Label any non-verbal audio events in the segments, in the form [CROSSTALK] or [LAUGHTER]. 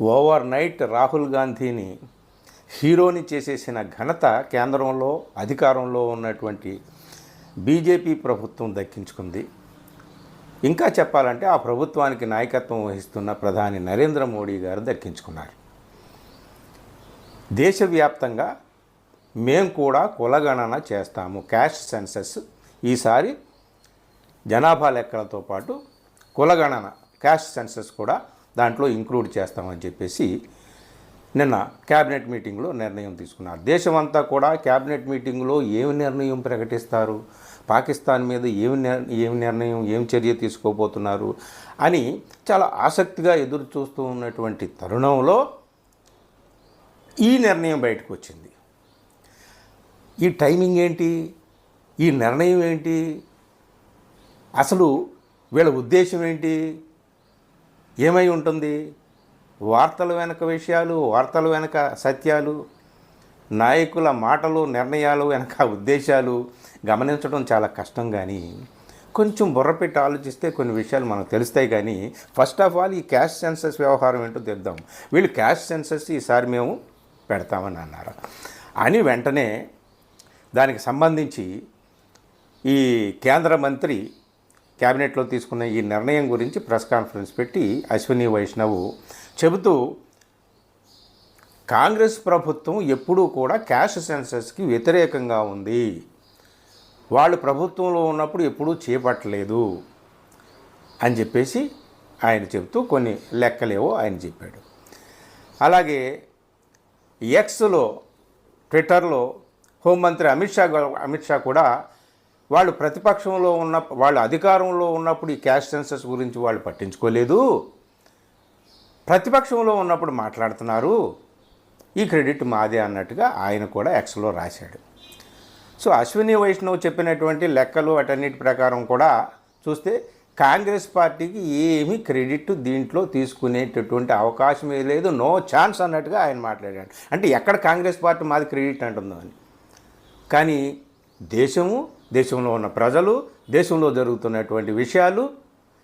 Over night Rahul గాంధీని హీరోని చేసేసిన ఘనత కేంద్రంలో అధికారంలో ఉన్నటువంటి బీజేపీ ప్రభుత్వం దక్కించుకుంది. ఇంకా చెప్పాలంటే ఆ ప్రభుత్వానికి నాయకత్వం వహిస్తున్న ప్రధాని నరేంద్ర మోడీ గారు దక్కించుకున్నారు. దేశవ్యాప్తంగా మేము కూడా కులగణన చేస్తాము. క్యాష్ సెన్సస్ ఈసారి జనాభా లెక్కలతో పాటు కులగణన క్యాష్ సెన్సస్ కూడా దాంట్లో ఇంక్లూడ్ చేస్తామని చెప్పేసి నిన్న క్యాబినెట్ మీటింగ్లో నిర్ణయం తీసుకున్నారు. దేశమంతా కూడా క్యాబినెట్ మీటింగ్లో ఏమి నిర్ణయం ప్రకటిస్తారు? పాకిస్తాన్ మీద ఏమి నిర్- ఏమి నిర్ణయం ఏం చర్య తీసుకోబోతున్నారు? అని చాలా ఆసక్తిగా ఎదురు చూస్తూ ఉన్నటువంటి తరుణంలో ఈ నిర్ణయం బయటకు వచ్చింది. ఈ టైమింగ్ ఏంటి? ఈ నిర్ణయం ఏంటి? అసలు వీళ్ళ ఉద్దేశం ఏంటి? ఏమై ఉంటుంది? వార్తల వెనక విషయాలు వార్తల వెనక సత్యాలు నాయకుల మాటలు నిర్ణయాలు వెనక ఉద్దేశాలు గమనించడం చాలా కష్టం కానీ కొంచెం బుర్రపెట్టి ఆలోచిస్తే కొన్ని విషయాలు మనకు తెలుస్తాయి కానీ ఫస్ట్ ఆఫ్ ఆల్ ఈ క్యాష్ సెన్సస్ వ్యవహారం ఏంటో తెద్దాం వీళ్ళు క్యాష్ సెన్సస్ ఈసారి మేము పెడతామని అన్నారు. అని వెంటనే దానికి సంబంధించి ఈ కేంద్ర మంత్రి క్యాబినెట్లో తీసుకున్న ఈ నిర్ణయం గురించి ప్రెస్ కాన్ఫరెన్స్ పెట్టి అశ్విని వైష్ణవ్ చెబుతూ కాంగ్రెస్ ప్రభుత్వం ఎప్పుడూ కూడా క్యాష్ సెన్సస్కి వ్యతిరేకంగా ఉంది. వాళ్ళు ప్రభుత్వంలో ఉన్నప్పుడు ఎప్పుడూ చేపట్టలేదు. అని చెప్పేసి ఆయన చెబుతూ కొన్ని లెక్కలేవో ఆయన చెప్పాడు. అలాగే ఎక్స్లో ట్విట్టర్లో హోంమంత్రి అమిత్ షా అమిత్ షా కూడా వాళ్ళు ప్రతిపక్షంలో ఉన్న వాళ్ళు అధికారంలో ఉన్నప్పుడు ఈ క్యాష్ సెన్సస్ గురించి వాళ్ళు పట్టించుకోలేదు. ప్రతిపక్షంలో ఉన్నప్పుడు మాట్లాడుతున్నారు. ఈ క్రెడిట్ మాదే అన్నట్టుగా ఆయన కూడా ఎక్స్లో రాశాడు. సో అశ్విని వైష్ణవ్ చెప్పినటువంటి లెక్కలు అటన్నిటి ప్రకారం కూడా చూస్తే కాంగ్రెస్ పార్టీకి ఏమీ క్రెడిట్ దీంట్లో తీసుకునేటటువంటి అవకాశమే లేదు. నో ఛాన్స్ అన్నట్టుగా ఆయన మాట్లాడాడు. అంటే ఎక్కడ కాంగ్రెస్ పార్టీ మాది క్రెడిట్ అంటుందో అని. కానీ దేశము దేశంలో ఉన్న ప్రజలు దేశంలో జరుగుతున్నటువంటి విషయాలు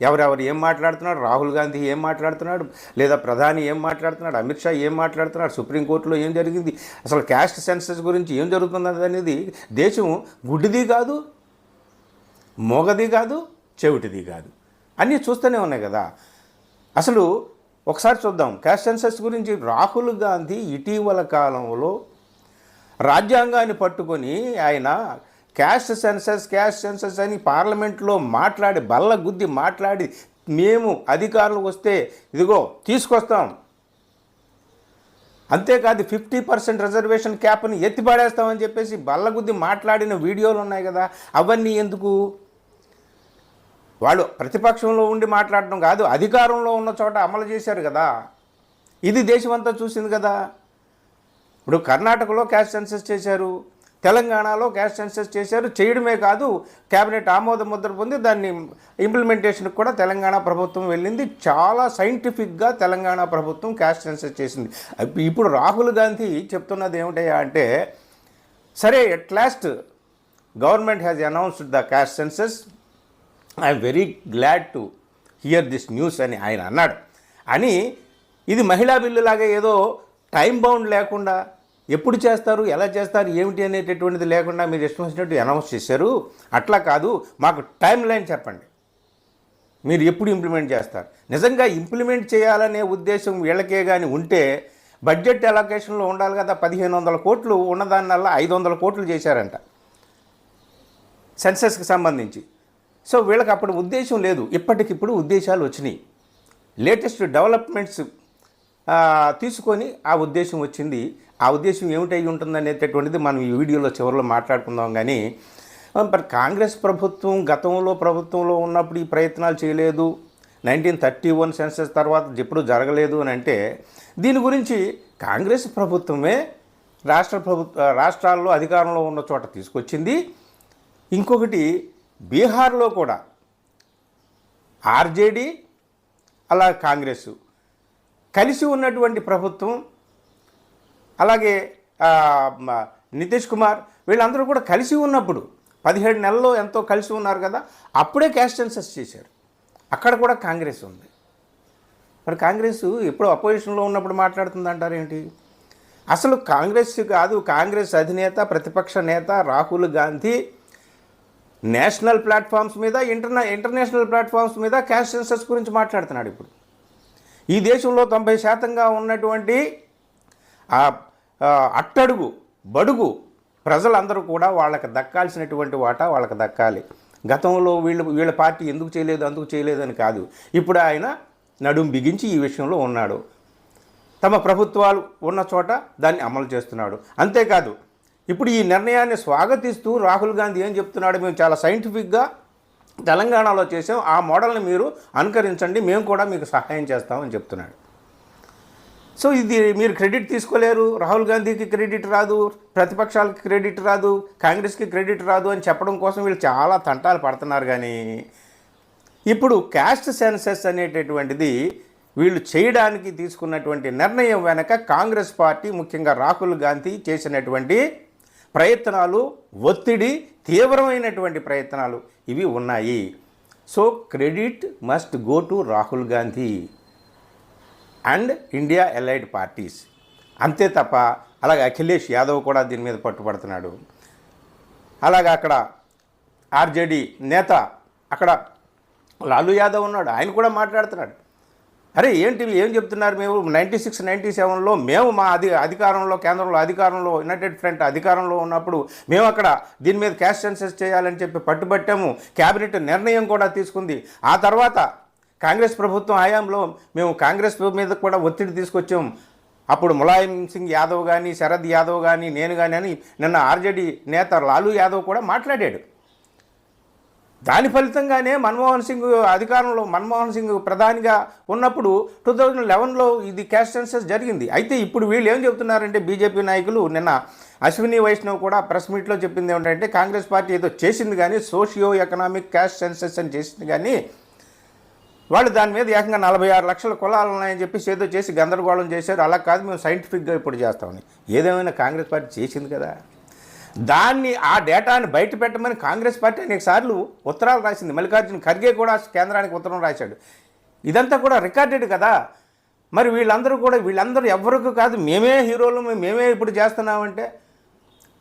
ఎవరెవరు ఏం మాట్లాడుతున్నాడు రాహుల్ గాంధీ ఏం మాట్లాడుతున్నాడు లేదా ప్రధాని ఏం మాట్లాడుతున్నాడు అమిత్ షా ఏం మాట్లాడుతున్నాడు సుప్రీంకోర్టులో ఏం జరిగింది అసలు క్యాస్ట్ సెన్సస్ గురించి ఏం జరుగుతున్నది అనేది దేశం గుడ్డిది కాదు మోగది కాదు చెవిటిది కాదు. అన్నీ చూస్తూనే ఉన్నాయి కదా. అసలు ఒకసారి చూద్దాం క్యాస్ట్ సెన్సస్ గురించి రాహుల్ గాంధీ ఇటీవల కాలంలో రాజ్యాంగాన్ని పట్టుకొని ఆయన క్యాస్ట్ సెన్సస్ క్యాస్ట్ సెన్సస్ అని పార్లమెంట్లో మాట్లాడి బల్ల గుద్ది మాట్లాడి మేము అధికారులు వస్తే ఇదిగో తీసుకొస్తాం. అంతేకాదు ఫిఫ్టీ పర్సెంట్ రిజర్వేషన్ క్యాప్ని ఎత్తిపడేస్తామని చెప్పేసి బల్లగుద్ది మాట్లాడిన వీడియోలు ఉన్నాయి కదా అవన్నీ ఎందుకు? వాళ్ళు ప్రతిపక్షంలో ఉండి మాట్లాడడం కాదు అధికారంలో ఉన్న చోట అమలు చేశారు కదా. ఇది దేశమంతా చూసింది కదా. ఇప్పుడు కర్ణాటకలో క్యాష్ సెన్సస్ చేశారు. తెలంగాణలో క్యాష్ సెన్సెస్ చేశారు. చేయడమే కాదు కేబినెట్ ఆమోద ముద్ర పొంది దాన్ని ఇంప్లిమెంటేషన్కి కూడా తెలంగాణ ప్రభుత్వం వెళ్ళింది. చాలా సైంటిఫిక్గా తెలంగాణ ప్రభుత్వం క్యాష్ సెన్సెస్ చేసింది. ఇప్పుడు రాహుల్ గాంధీ చెప్తున్నది ఏమిటయ్యా అంటే సరే at last government has announced the cash census. I'm very glad to hear this news అని ఆయన అన్నాడు. అని ఇది మహిళా బిల్లు లాగా ఏదో టైం బౌండ్ లేకుండా ఎప్పుడు చేస్తారు ఎలా చేస్తారు ఏమిటి అనేటటువంటిది లేకుండా మీరు ఇష్టం వచ్చినట్టు అనౌన్స్ చేశారు. అట్లా కాదు మాకు టైం లైన్ చెప్పండి. మీరు ఎప్పుడు ఇంప్లిమెంట్ చేస్తారు? నిజంగా ఇంప్లిమెంట్ చేయాలనే ఉద్దేశం వీళ్ళకే కానీ ఉంటే బడ్జెట్ అలొకేషన్లో ఉండాలి కదా పదిహేను వందల కోట్లు ఉన్నదానివల్ల ఐదు వందల కోట్లు చేశారంట. సెన్సస్కి సంబంధించి. సో వీళ్ళకి అప్పుడు ఉద్దేశం లేదు. ఇప్పటికిప్పుడు ఉద్దేశాలు వచ్చినాయి. లేటెస్ట్ డెవలప్మెంట్స్ తీసుకొని ఆ ఉద్దేశం వచ్చింది. ఆ ఉద్దేశం ఏమిటై ఉంటుంది అనేటటువంటిది మనం ఈ వీడియోలో చివరిలో మాట్లాడుకుందాం కానీ మరి కాంగ్రెస్ ప్రభుత్వం గతంలో ప్రభుత్వంలో ఉన్నప్పుడు ఈ ప్రయత్నాలు చేయలేదు. నైన్టీన్ థర్టీ వన్ సెన్సెస్ తర్వాత ఎప్పుడు జరగలేదు అని అంటే దీని గురించి కాంగ్రెస్ ప్రభుత్వమే రాష్ట్ర ప్రభుత్వ రాష్ట్రాల్లో అధికారంలో ఉన్న చోట తీసుకొచ్చింది. ఇంకొకటి బీహార్లో కూడా ఆర్జేడీ అలా కాంగ్రెస్ కలిసి ఉన్నటువంటి ప్రభుత్వం అలాగే నితీష్ కుమార్ వీళ్ళందరూ కూడా కలిసి ఉన్నప్పుడు పదిహేడు నెలల్లో ఎంతో కలిసి ఉన్నారు కదా అప్పుడే క్యాస్ట్ సెన్సస్ చేశారు. అక్కడ కూడా కాంగ్రెస్ ఉంది. మరి కాంగ్రెస్ ఎప్పుడు అపోజిషన్లో ఉన్నప్పుడు మాట్లాడుతుంది అంటారేంటి అసలు కాంగ్రెస్ కాదు కాంగ్రెస్ అధినేత ప్రతిపక్ష నేత రాహుల్ గాంధీ నేషనల్ ప్లాట్ఫామ్స్ మీద ఇంటర్నా ఇంటర్నేషనల్ ప్లాట్ఫామ్స్ మీద క్యాష్ సెన్సస్ గురించి మాట్లాడుతున్నాడు ఇప్పుడు. ఈ దేశంలో తొంభై శాతంగా ఉన్నటువంటి ఆ అట్టడుగు బడుగు ప్రజలందరూ కూడా వాళ్ళకి దక్కాల్సినటువంటి వాటా వాళ్ళకి దక్కాలి. గతంలో వీళ్ళు వీళ్ళ పార్టీ ఎందుకు చేయలేదు అందుకు చేయలేదు అని కాదు. ఇప్పుడు ఆయన నడుం బిగించి ఈ విషయంలో ఉన్నాడు. తమ ప్రభుత్వాలు ఉన్న చోట దాన్ని అమలు చేస్తున్నాడు. అంతేకాదు ఇప్పుడు ఈ నిర్ణయాన్ని స్వాగతిస్తూ రాహుల్ గాంధీ ఏం చెప్తున్నాడు? మేము చాలా సైంటిఫిక్గా తెలంగాణలో చేసాం ఆ మోడల్ని మీరు అనుకరించండి మేము కూడా మీకు సహాయం చేస్తామని చెప్తున్నాడు. సో ఇది మీరు క్రెడిట్ తీసుకోలేరు రాహుల్ గాంధీకి క్రెడిట్ రాదు ప్రతిపక్షాలకి క్రెడిట్ రాదు కాంగ్రెస్కి క్రెడిట్ రాదు అని చెప్పడం కోసం వీళ్ళు చాలా తంటాలు పడుతున్నారు కానీ ఇప్పుడు క్యాస్ట్ సెన్సెస్ అనేటటువంటిది వీళ్ళు చేయడానికి తీసుకున్నటువంటి నిర్ణయం వెనక కాంగ్రెస్ పార్టీ ముఖ్యంగా రాహుల్ గాంధీ చేసినటువంటి ప్రయత్నాలు ఒత్తిడి తీవ్రమైనటువంటి ప్రయత్నాలు ఇవి ఉన్నాయి. So credit must go to Rahul Gandhi and India allied parties. అంతే తప్ప అలాగే అఖిలేష్ యాదవ్ కూడా దీని మీద పట్టుబడుతున్నాడు. అలాగే అక్కడ ఆర్జేడీ నేత అక్కడ లాలూ యాదవ్ ఉన్నాడు. ఆయన కూడా మాట్లాడుతున్నాడు. అరే ఏంటి ఏం చెప్తున్నారు మేము? నైంటీ సిక్స్ నైంటీ సెవెన్లో మేము మా అధి అధికారంలో కేంద్రంలో అధికారంలో యునైటెడ్ ఫ్రంట్ అధికారంలో ఉన్నప్పుడు మేము అక్కడ దీని మీద క్యాష్ సెన్సెస్ చేయాలని చెప్పి పట్టుబట్టాము. క్యాబినెట్ నిర్ణయం కూడా తీసుకుంది. ఆ తర్వాత కాంగ్రెస్ ప్రభుత్వం హయాంలో మేము కాంగ్రెస్ మీద కూడా ఒత్తిడి తీసుకొచ్చాం అప్పుడు ములాయం సింగ్ యాదవ్ కానీ శరద్ యాదవ్ కానీ నేను కానీ అని నిన్న ఆర్జేడీ నేత లాలూ యాదవ్ కూడా మాట్లాడాడు. దాని ఫలితంగానే మన్మోహన్ సింగ్ అధికారంలో మన్మోహన్ సింగ్ ప్రధానిగా ఉన్నప్పుడు టూ థౌజండ్ లెవెన్లో ఇది క్యాష్ సెన్సస్ జరిగింది. అయితే ఇప్పుడు వీళ్ళు ఏం చెబుతున్నారంటే బీజేపీ నాయకులు నిన్న అశ్విని వైష్ణవ్ కూడా ప్రెస్ మీట్లో చెప్పింది ఏమిటంటే కాంగ్రెస్ పార్టీ ఏదో చేసింది కానీ సోషియో ఎకనామిక్ క్యాష్ సెన్సస్ అని చేసింది కానీ వాళ్ళు దాని మీద ఏకంగా నలభై ఆరు లక్షల కులాలు ఉన్నాయని చెప్పేసి ఏదో చేసి గందరగోళం చేశారు. అలా కాదు మేము సైంటిఫిక్గా ఇప్పుడు చేస్తామని. ఏదేమైనా కాంగ్రెస్ పార్టీ చేసింది కదా. దాన్ని ఆ డేటాని బయట పెట్టమని కాంగ్రెస్ పార్టీ అనేక సార్లు ఉత్తరాలు రాసింది. మల్లికార్జున ఖర్గే కూడా కేంద్రానికి ఉత్తరం రాశాడు. ఇదంతా కూడా రికార్డెడ్ కదా? మరి వీళ్ళందరూ కూడా వీళ్ళందరూ ఎవరికి కాదు మేమే హీరోలు మేమే ఇప్పుడు చేస్తున్నామంటే?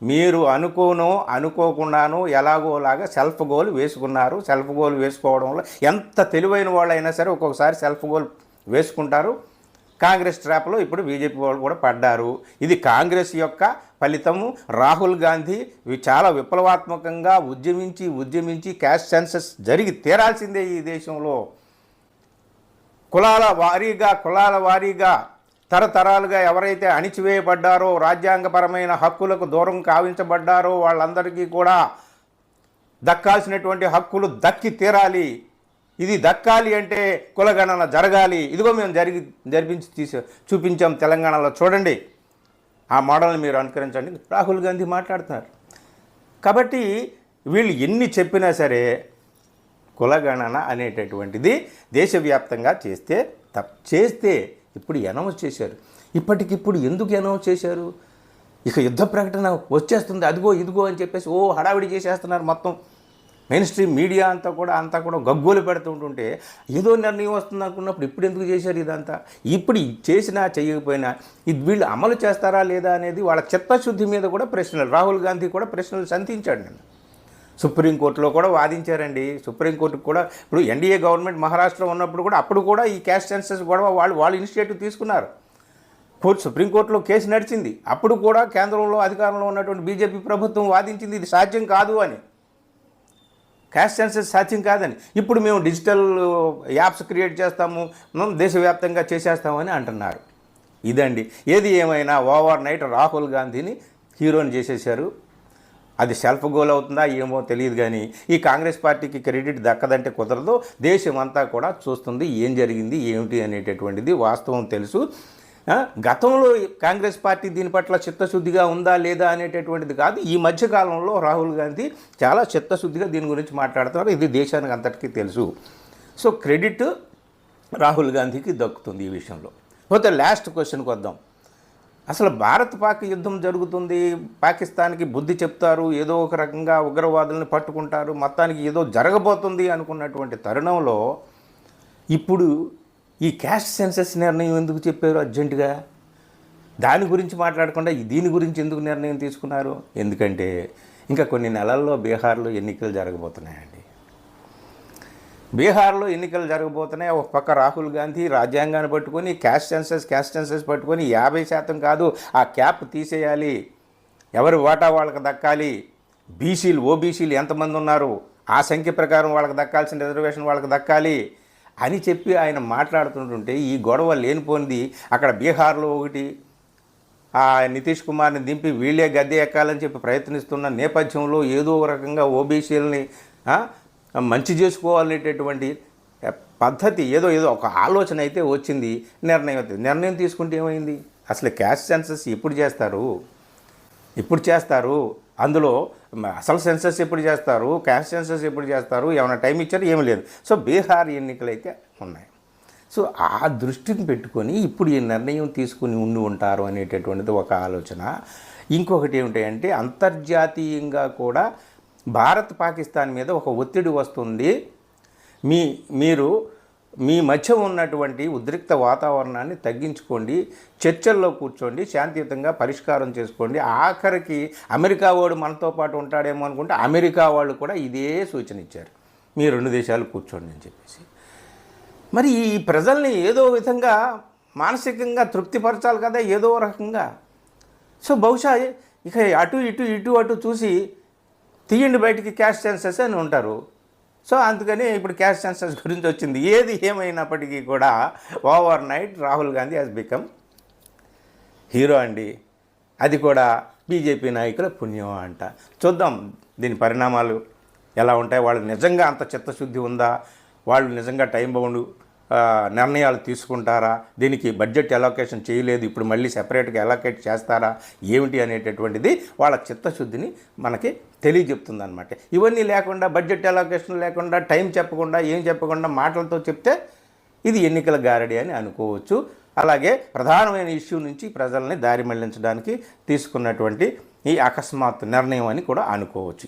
మీరు అనుకోనో అనుకోకుండానో ఎలాగోలాగా సెల్ఫ్ గోల్ వేసుకున్నారు. సెల్ఫ్ గోల్ వేసుకోవడంలో ఎంత తెలివైన వాళ్ళైనా సరే ఒక్కొక్కసారి సెల్ఫ్ గోల్ వేసుకుంటారు. కాంగ్రెస్ ట్రాప్లో ఇప్పుడు బీజేపీ వాళ్ళు కూడా పడ్డారు. ఇది కాంగ్రెస్ యొక్క ఫలితము. రాహుల్ గాంధీ చాలా విప్లవాత్మకంగా ఉద్యమించి ఉద్యమించి క్యాష్ సెన్సస్ జరిగి తీరాల్సిందే ఈ దేశంలో. కులాల వారీగా కులాల వారీగా తరతరాలుగా ఎవరైతే అణిచివేయబడ్డారో రాజ్యాంగపరమైన హక్కులకు దూరం కావించబడ్డారో వాళ్ళందరికీ కూడా దక్కాల్సినటువంటి హక్కులు దక్కి తీరాలి. ఇది దక్కాలి అంటే కులగణన జరగాలి. ఇదిగో మేము జరిగి జరిపించి తీసి చూపించాం తెలంగాణలో. చూడండి. ఆ మోడల్ని మీరు అనుకరించండి. రాహుల్ గాంధీ మాట్లాడుతున్నారు. కాబట్టి వీళ్ళు ఎన్ని చెప్పినా సరే కులగణన అనేటటువంటిది దేశవ్యాప్తంగా చేస్తే తప్ చేస్తే ఇప్పుడు అనౌన్స్ చేశారు. ఇప్పటికిప్పుడు ఎందుకు అనౌన్స్ చేశారు? ఇక యుద్ధ ప్రకటన వచ్చేస్తుంది. అదిగో ఇదిగో అని చెప్పేసి ఓ హడావిడి చేసేస్తున్నారు మొత్తం. మెయిన్ స్ట్రీమ్ మీడియా అంతా కూడా అంతా కూడా గగ్గోలు పెడుతుంటుంటే ఏదో నిర్ణయం వస్తుంది అనుకున్నప్పుడు ఇప్పుడు ఎందుకు చేశారు ఇదంతా? ఇప్పుడు ఇది చేసినా చేయకపోయినా ఇది వీళ్ళు అమలు చేస్తారా లేదా అనేది వాళ్ళ చిత్తశుద్ధి మీద కూడా ప్రశ్నలు. రాహుల్ గాంధీ కూడా ప్రశ్నలు సంధించాడు నేను సుప్రీంకోర్టులో కూడా వాదించారండి. సుప్రీంకోర్టుకు కూడా ఇప్పుడు ఎన్డీఏ గవర్నమెంట్ మహారాష్ట్ర ఉన్నప్పుడు కూడా అప్పుడు కూడా ఈ క్యాష్ సెన్సెస్ గొడవ వాళ్ళు వాళ్ళు ఇనిషియేటివ్ తీసుకున్నారు. కోర్టు సుప్రీంకోర్టులో కేసు నడిచింది. అప్పుడు కూడా కేంద్రంలో అధికారంలో ఉన్నటువంటి బీజేపీ ప్రభుత్వం వాదించింది ఇది సాధ్యం కాదు అని. క్యాష్ సెన్సస్ సాధ్యం కాదని. ఇప్పుడు మేము డిజిటల్ యాప్స్ క్రియేట్ చేస్తాము మనం దేశవ్యాప్తంగా చేసేస్తామని అంటున్నారు. ఇదండి. ఏది ఏమైనా ఓవర్ నైట్ రాహుల్ గాంధీని హీరోని చేసేశారు. అది సెల్ఫ్ గోల్ అవుతుందా ఏమో తెలియదు కానీ ఈ కాంగ్రెస్ పార్టీకి క్రెడిట్ దక్కదంటే కుదరదు. దేశం అంతా కూడా చూస్తుంది ఏం జరిగింది ఏమిటి అనేటటువంటిది వాస్తవం తెలుసు. గతంలో కాంగ్రెస్ పార్టీ దీని పట్ల చిత్తశుద్ధిగా ఉందా లేదా అనేటటువంటిది కాదు. ఈ మధ్యకాలంలో రాహుల్ గాంధీ చాలా చిత్తశుద్ధిగా దీని గురించి మాట్లాడుతున్నారు. ఇది దేశానికి అంతటికీ తెలుసు. సో క్రెడిట్ రాహుల్ గాంధీకి దక్కుతుంది ఈ విషయంలో. పోతే లాస్ట్ క్వశ్చన్కి వద్దాం. అసలు భారత్ పాక్ యుద్ధం జరుగుతుంది. పాకిస్తాన్కి బుద్ధి చెప్తారు. ఏదో ఒక రకంగా ఉగ్రవాదులను పట్టుకుంటారు. మొత్తానికి ఏదో జరగబోతుంది అనుకున్నటువంటి తరుణంలో ఇప్పుడు ఈ క్యాస్ట్ సెన్సస్ నిర్ణయం ఎందుకు చెప్పారు అర్జెంటుగా? దాని గురించి మాట్లాడకుండా ఈ దీని గురించి ఎందుకు నిర్ణయం తీసుకున్నారు? ఎందుకంటే ఇంకా కొన్ని నెలల్లో బీహార్లో ఎన్నికలు జరగబోతున్నాయండి. బీహార్లో ఎన్నికలు జరగబోతున్నాయి. ఒక పక్క రాహుల్ గాంధీ రాజ్యాంగాన్ని పట్టుకొని క్యాస్ట్ సెన్సెస్ క్యాస్ట్ సెన్సెస్ పట్టుకొని యాభై శాతం కాదు ఆ క్యాప్ తీసేయాలి. ఎవరి ఓటా వాళ్ళకి దక్కాలి? బీసీలు ఓబీసీలు ఎంతమంది ఉన్నారు? ఆ సంఖ్య ప్రకారం వాళ్ళకి దక్కాల్సిన రిజర్వేషన్ వాళ్ళకి దక్కాలి. అని చెప్పి ఆయన మాట్లాడుతుంటుంటే ఈ గొడవ లేనిపోనిది అక్కడ బీహార్లో ఒకటి. ఆ నితీష్ కుమార్ని దింపి వీళ్ళే గద్దె ఎక్కాలని చెప్పి ప్రయత్నిస్తున్న నేపథ్యంలో ఏదో ఒక రకంగా ఓబీసీలని మంచి చేసుకోవాలనేటటువంటి పద్ధతి ఏదో ఏదో ఒక ఆలోచన అయితే వచ్చింది నిర్ణయం అవుతుంది నిర్ణయం తీసుకుంటే ఏమైంది? అసలు క్యాష్ సెన్సస్ ఎప్పుడు చేస్తారు? ఇప్పుడు చేస్తారు? అందులో అసలు సెన్సస్ ఎప్పుడు చేస్తారు? క్యాస్ట్ సెన్సస్ ఎప్పుడు చేస్తారు? ఏమైనా టైం ఇచ్చారు? ఏమీ లేదు. సో బీహార్ ఎన్నికలు అయితే ఉన్నాయి. సో ఆ దృష్టిని పెట్టుకొని ఇప్పుడు ఈ నిర్ణయం తీసుకుని ఉండి ఉంటారు అనేటటువంటిది ఒక ఆలోచన. ఇంకొకటి ఏమిటంటే అంతర్జాతీయంగా కూడా భారత్ పాకిస్తాన్ మీద ఒక ఒత్తిడి వస్తుంది. మీ మీరు మీ మధ్య ఉన్నటువంటి ఉద్రిక్త వాతావరణాన్ని తగ్గించుకోండి చర్చల్లో కూర్చోండి శాంతియుతంగా పరిష్కారం చేసుకోండి. ఆఖరికి అమెరికా వాడు మనతో పాటు ఉంటాడేమో అనుకుంటే అమెరికా వాళ్ళు కూడా ఇదే సూచన ఇచ్చారు మీ రెండు దేశాలు కూర్చోండి అని చెప్పేసి. మరి ఈ ప్రజల్ని ఏదో విధంగా మానసికంగా తృప్తిపరచాలి కదా ఏదో రకంగా. సో బహుశా ఇక అటు ఇటు ఇటు అటు చూసి తీయండి బయటికి క్యాష్ సెన్సెస్ అని ఉంటారు. సో అందుకని ఇప్పుడు క్యాష్ సెన్సెస్ [LAUGHS] గురించి వచ్చింది. ఏది ఏమైనప్పటికీ కూడా overnight Rahul Gandhi has become hero అండి. అది కూడా బీజేపీ నాయకుల పుణ్యం అంట. చూద్దాం దీని పరిణామాలు ఎలా ఉంటాయి? వాళ్ళు నిజంగా అంత చిత్తశుద్ధి ఉందా? వాళ్ళు నిజంగా టైం బౌండ్ నిర్ణయాలు తీసుకుంటారా? దీనికి బడ్జెట్ అలోకేషన్ చేయలేదు ఇప్పుడు మళ్ళీ సెపరేట్గా అలోకేట్ చేస్తారా? ఏమిటి అనేటటువంటిది వాళ్ళ చిత్తశుద్ధిని మనకి తెలియజెప్తుంది అనమాట ఇవన్నీ లేకుండా బడ్జెట్ అలోకేషన్ లేకుండా టైం చెప్పకుండా ఏం చెప్పకుండా మాటలతో చెప్తే ఇది ఎన్నికల గారడి అని అనుకోవచ్చు. అలాగే ప్రధానమైన ఇష్యూ నుంచి ప్రజల్ని దారి మళ్ళించడానికి తీసుకున్నటువంటి ఈ అకస్మాత్ నిర్ణయం అని కూడా అనుకోవచ్చు.